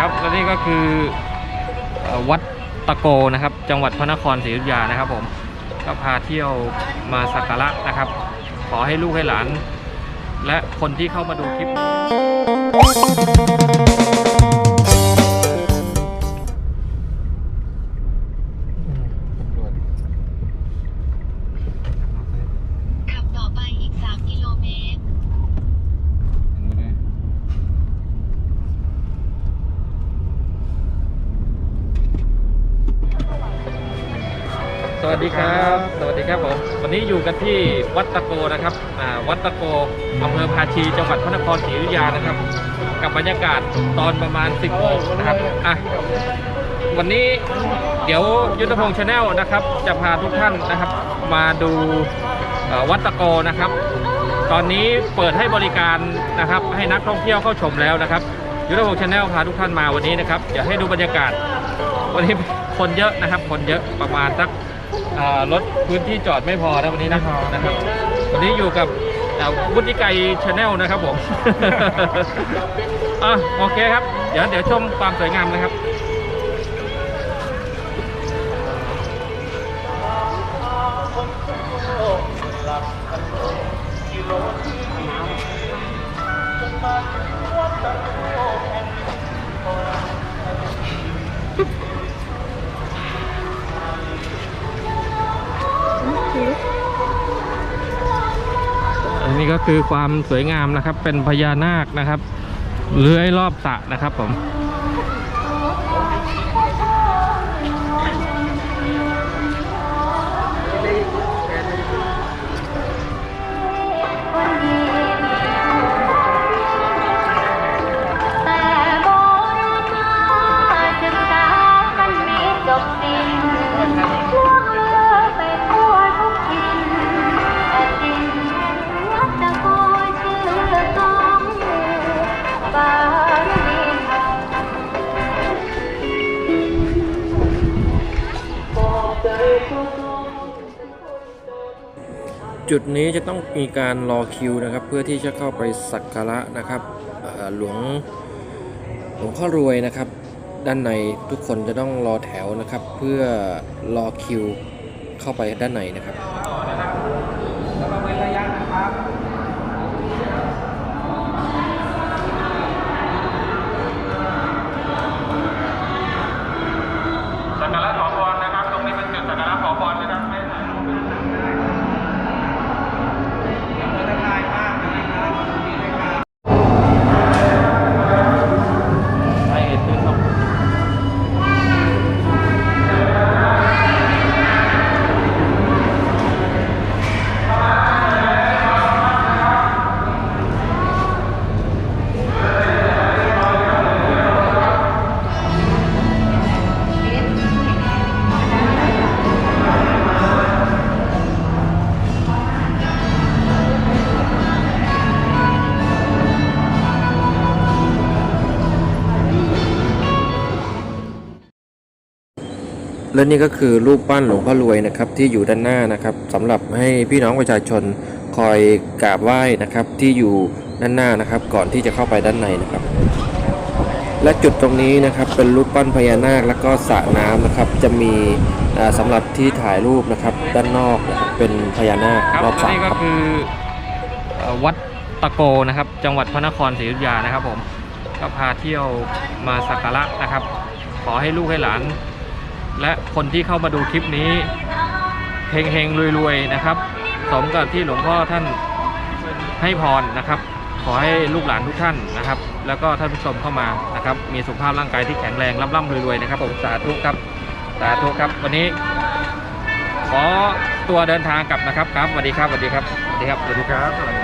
ครับและนี่ก็คือเอ่อวัดตะโกนะครับ จังหวัดพระนครศรีอยุธยานะครับ ผมก็พาเที่ยวมาสักการะนะครับ ขอให้ลูกให้หลาน และคนที่เข้ามาดูคลิป สวัสดีครับ สวัสดีครับผม วันนี้อยู่กันที่วัดตะโกนะครับอ่าวัดตะโกอำเภอภาชี จังหวัดพระนครศรีอยุธยานะครับ กับบรรยากาศตอนประมาณ 10โมงนะครับ อะ วันนี้เดี๋ยวยุทธพงษ์ชาแนลนะครับ จะพาทุกท่านนะครับ มาดูวัดตะโกนะครับ ตอนนี้เปิดให้บริการนะครับ ให้นักท่องเที่ยวเข้าชมแล้วนะครับ ยุทธพงษ์ชาแนลพาทุกท่านมาวันนี้นะครับ เดี๋ยวให้ดูบรรยากาศ วันนี้คนเยอะนะครับ คนเยอะประมาณสัก อ่ารถพื้นที่จอดไม่พอนะวันนี้นะนะครับ วันนี้อยู่กับอ่าวุฒิไกรชาแนลนะครับผม อะโอเคครับ เดี๋ยวเดี๋ยวชมความสวยงามนะครับ นนี้ก็คือความสวยงามนะครับ เป็นพญานาคนะครับเลื้อยรอบสระนะครับผม จุดนี้จะต้องมีการรอคิวนะครับ เพื่อที่จะเข้าไปสักการะนะครับหลวงหลวงพ่อรวยนะครับ ด้านในทุกคนจะต้องรอแถวนะครับ เพื่อรอคิวเข้าไปด้านในนะครับ และนี่ก็คือรูปปั้นหลวงพ่อรวยนะครับที่อยู่ด้านหน้านะครับสำหรับให้พี่น้องประชาชนคอยกราบไหว้นะครับที่อยู่ด้านหน้านะครับ ก่อนที่จะเข้าไปด้านในนะครับ และจุดตรงนี้นะครับเป็นรูปปั้นพญานาคแล้วก็สระน้ำนะครับ จะมีอ่าสำหรับที่ถ่ายรูปนะครับด้านนอกนะครับเป็นพญานาคครับรอบสและระนี่คก็รับคือเอ่อวัดตะโกนะครับ จังหวัดพระนครศรีอยุธยานะครับผมก็พาเที่ยวมาสักการะนะครับ ขอให้ลูกให้หลาน และคนที่เข้ามาดูคลิปนี้เฮงเฮงรวยรวยๆนะครับ สมกับที่หลวงพ่อท่านให้พรนะครับ ขอให้ลูกหลานทุกท่านนะครับ แล้วก็ท่านผู้ชมเข้ามานะครับ มีสุขภาพร่างกายที่แข็งแรงร่ำร่ำรวยรวยๆนะครับผมสาธุครับสาธุครับ วันนี้ ขอตัวเดินทางกลับนะครับครับสวัสดีครับสวัสดีครับสวัสดีครับสวัสดีครับ